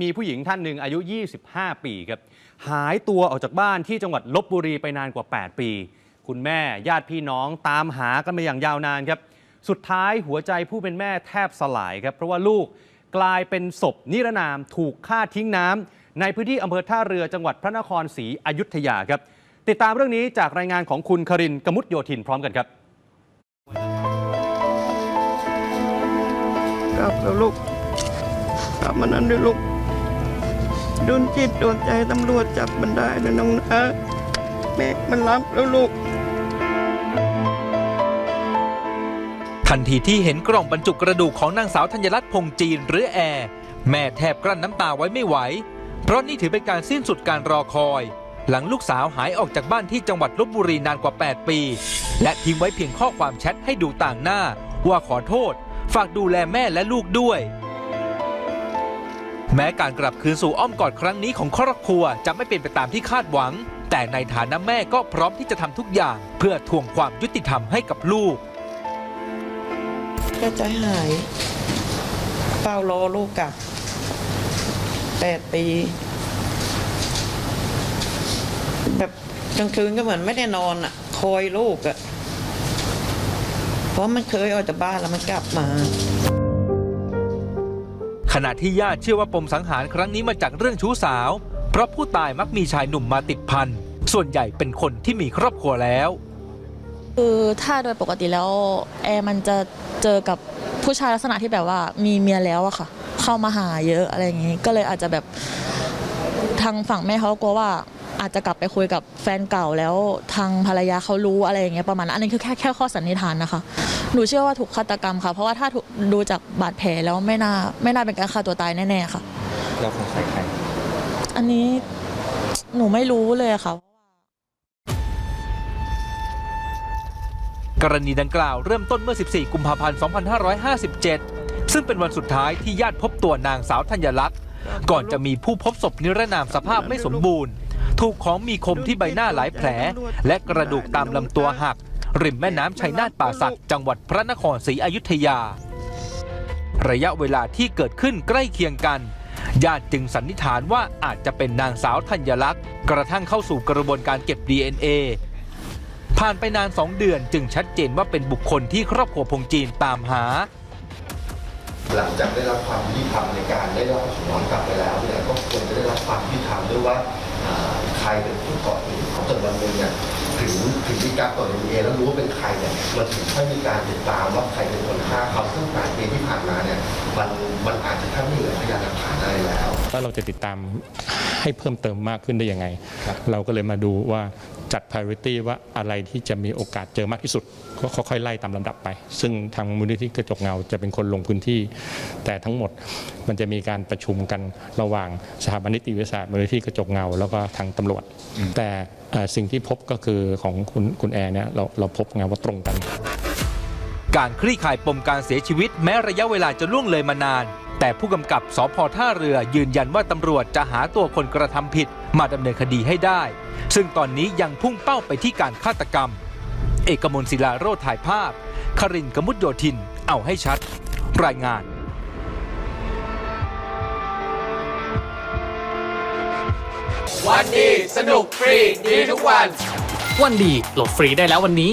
มีผู้หญิงท่านหนึ่งอายุ 25 ปีครับ หายตัวออกจากบ้านที่จังหวัดลบบุรีไปนานกว่า 8 ปี คุณแม่ญาติพี่น้องตามหากันมาอย่างยาวนานครับ สุดท้ายหัวใจผู้เป็นแม่แทบสลายครับ เพราะว่าลูกกลายเป็นศพนิรนามถูกฆ่าทิ้งน้ำในพื้นที่อำเภอท่าเรือจังหวัดพระนครศรีอยุธยาครับ ติดตามเรื่องนี้จากรายงานของคุณครินกมุตโยธินพร้อมกันครับกลับแล้วลูกกลับมานั้นด้วยลูก โดนจิตโดนใจตำรวจจับมันได้นะน้องนะแม่มันรับแล้วลูก ทันทีที่เห็นกล่องบรรจุกระดูกของนางสาวธัญรัตน์พงจีนหรือแอร์แม่แทบกลั้นน้ำตาไว้ไม่ไหว เพราะนี่ถือเป็นการสิ้นสุดการรอคอย หลังลูกสาวหายออกจากบ้านที่จังหวัดลบบุรีนานกว่า 8 ปี และทิ้งไว้เพียงข้อความแชทให้ดูต่างหน้า ว่าขอโทษ ฝากดูแลแม่และลูกด้วย แม้การกลับคืนสู่อ้อมกอดครั้งนี้ของครอบครัวจะไม่เป็นไปตามที่คาดหวัง แต่ในฐานะแม่ก็พร้อมที่จะทำทุกอย่าง เพื่อทวงความยุติธรรมให้กับลูก ก็ใจหายเฝ้ารอลูกกลับแปดปี แบบกลางคืนก็เหมือนไม่ได้นอนอะ คอยลูกอะ เพราะมันเคยออกจากบ้านแล้วมันกลับมา ณะที่ญาติเชื่อว่าปมสังหารครั้งนี้มาจากเรื่องชู้สาว เพราะผู้ตายมักมีชายหนุ่มมาติดพันส่วนใหญ่เป็นคนที่มีครอบครัวแล้ว คือถ้าโดยปกติแล้วแอร์มันจะเจอกับผู้ชายลักษณะที่แบบว่ามีเมียแล้วอะค่ะ เข้ามาหาเยอะอะไรอย่างงี้ ก็เลยอาจจะแบบทางฝั่งแม่เขากลัวว่า อาจจะกลับไปคุยกับแฟนเก่าแล้วทางภรรยาเขารู้อะไรอย่างเงี้ยประมาณนั้นอันนี้คือแค่แค่ข้อสันนิษฐานนะคะ หนูเชื่อว่าถูกฆาตกรรมค่ะ เพราะว่าถ้าถูกดูจากบาดแผลแล้วไม่น่าไม่น่าเป็นการฆ่าตัวตายแน่ๆค่ะ เราสงสัยใคร อันนี้หนูไม่รู้เลยค่ะ กรณีดังกล่าวเริ่มต้นเมื่อ 14 กุมภาพันธ์ 2557 ซึ่งเป็นวันสุดท้ายที่ญาติพบตัวนางสาวธัญลักษณ์ ก่อนจะมีผู้พบศพนิรนามสภาพไม่สมบูรณ์ ถูกของมีคมที่ใบหน้าหลายแผล และกระดูกตามลำตัวหัก ริมแม่น้ำชัยนาทป่าสักจังหวัดพระนครศรีอยุธยา ระยะเวลาที่เกิดขึ้นใกล้เคียงกันญาติจึงสันนิษฐานว่าอาจจะเป็นนางสาวธัญลักษณ์ กระทั่งเข้าสู่กระบวนการเก็บ DNA ผ่านไปนาน2เดือนจึงชัดเจนว่าเป็นบุคคลที่ครอบครัวพงจีนตามหา หลังจากได้รับความยุติธรรมในการได้รับสมองกลับไปแล้วเนี่ยก็ควรจะได้รับความยุติธรรมด้วยว่า ใครเป็นผู้ก่อเหตุของจนวันหนึ่งเนี่ยถึงถึงมีการตรวจดีเอแล้วรู้ว่าเป็นใครเนี่ยมันถึงค่อยมีการติดตามว่าใครเป็นคนฆ่าเขาซึ่งแปดปีที่ผ่านมาเนี่ยมันมันอาจจะทำให้เหลือ แล้วว่าเราจะติดตามให้เพิ่มเติมมากขึ้นได้ยังไง เราก็เลยมาดูว่าจัด priority ว่าอะไรที่จะมีโอกาสเจอมากที่สุด ก็ค่อยๆไล่ตามลำดับไป ซึ่งทางมูลนิธิกระจกเงาจะเป็นคนลงพื้นที่ แต่ทั้งหมดมันจะมีการประชุมกันระหว่างสถาบันนิติวิทยาศาสตร์มูลนิธิกระจกเงา แล้วก็ทางตำรวจ แต่เอ่อสิ่งที่พบก็คือของคุณคุณแอร์เนี่ยเราเราพบไงว่าตรงกัน การคลี่คลายปมการเสียชีวิตแม้ระยะเวลาจะล่วงเลยมานาน แต่ผู้กำกับสพท่าเรือยืนยันว่าตำรวจจะหาตัวคนกระทำผิดมาดำเนินคดีให้ได้ ซึ่งตอนนี้ยังพุ่งเป้าไปที่การฆาตกรรม เอกมลศิลาโรธถ่ายภาพ ครินทร์กมุตโยธิน เอาให้ชัด รายงานวันดีสนุกฟรีดีทุกวัน วันดีโหลดฟรีได้แล้ววันนี้